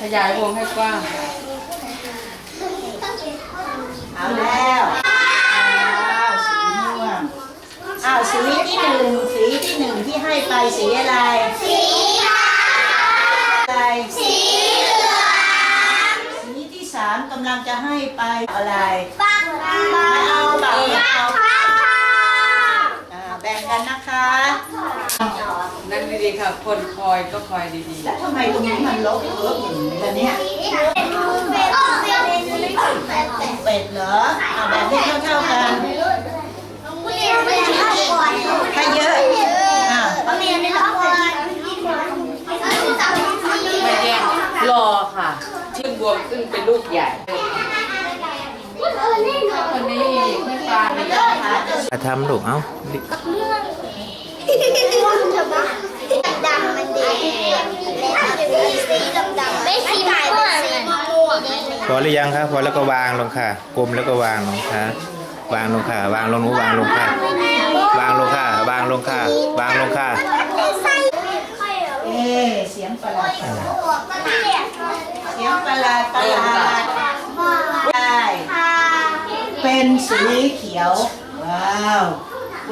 ขยายวงให้กว้างเอาแล้วอ้าวสีม่วงอ้าวสีที่หนึ่งสีที่หนึ่งที่ให้ไปสีอะไร สีอะไรสีเหลืองสีที่สามกำลังจะให้ไปอะไรไม่เอาแบบไม่เอาแบ่งกันนะคะ ค่ะ คนคอยก็คอยดีแล้วทำไมตรงนี้มันลบเอิบอย่างนี้ล่ะเนี่ยเป็ดเหรอเอาแบ่งให้เท่าๆกันถ้าเยอะอ่าๆไม่แย่งรอค่ะ ชื่อบวมขึ้นเป็นลูกใหญ่ คนนี้ไม่ปลาไม่ได้มาทำลูกเอ้าดิดำ มันดีแล้วจะมีสีดำๆไม่สีม่วงสีม่วงพอหรือยังครับพอแล้วก็วางลงค่ะกลมแล้วก็วางลงค่ะ วางลงค่ะ วางลงหนูวางลงค่ะ วางลงค่ะ วางลงค่ะ วางลงค่ะ เอ๊ะเสียงประหลาดประหลาดเสียงประหลาดประหลาดได้เป็นสีเขียว ว้าว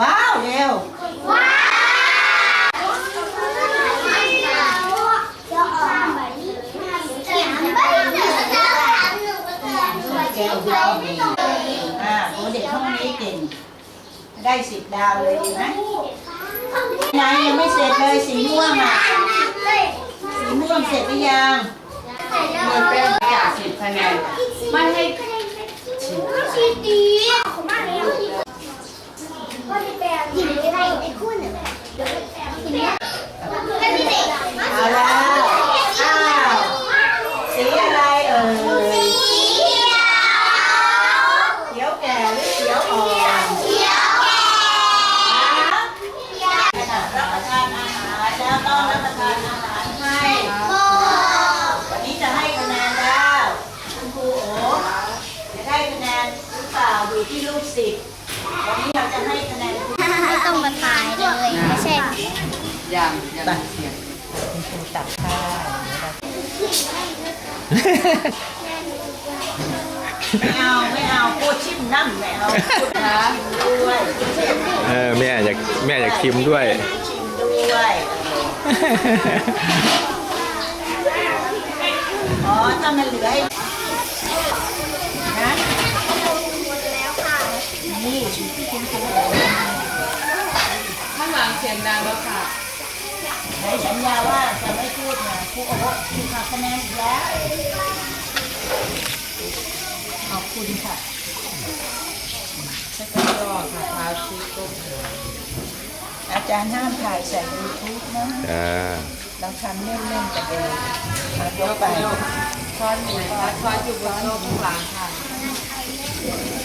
ว้าวเร็ว แก้วดีอ่าโอ้เด็กห้องนี้เก่ง ได้สิบดาวเลยดีไหมนายยังไม่เสร็จเลยสีม่วงอะสีม่วงเสร็จหรือยังเหมือนเป็นจากสิบคะแนนไม่ให้ชีดีของมากเลยก็จะแปลงหินอะไรไอ้คู่เนี่ยหินเนี้ยไม่มีเด็ก เอาแล้ว อ้าว สีอะไรเอ่ย เขียวแก่หรือเขียวอ่อนขณะรับประทานอาหารแล้วต้องรับประทานอาหารให้วันนี้จะให้คะแนนแล้วคุณครูโอ๋จะได้คะแนนหรื อเปล่าอยู่ที่ลูกศิษย์วันนี้เราจะให้คะแนนคุณไม่ต้องมาตายเลยไม่ใช่อย่างอย่างเสียงคุณครูตักข้าวไม่เอาไม่เอาพูดชิมน้ำไม่เอาพูดนะด้วยเออแม่อยากแม่อยากชิมด้วย ชิมด้วยอ๋อถ้ามันเหลือให้นะนี่ ข้างหลังเสียงดังแล้วค่ะไหนสัญญาว่าจะไม่พูดนะครูโอ้คุณหักคะแนนอีกแล้ว ขอบคุณค่ะชักก็รอค่ะเท้าชี้ก้มอาจารย์ห้ามถ่ายใส่ยูทูบนะอ่าเราทำเล่นๆกันเองมายกไปไปช้อนอยู่ไหนคะช้อนอยู่บนโต๊ะข้างหลังค่ะ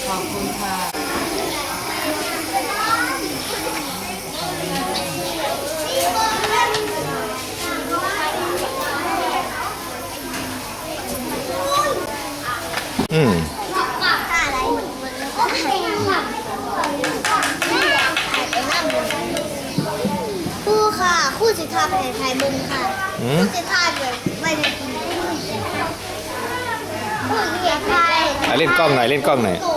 ขอบคุณค่ะ อืมคู่ค่ะคู่สิทาแผ่ไทยบุญค่ะอืมคู่สิทาเดี๋ยวไม่ได้กินคู่เกียรติไทยอะเล่นกล้องหน่อยเล่นกล้องหน่อยโต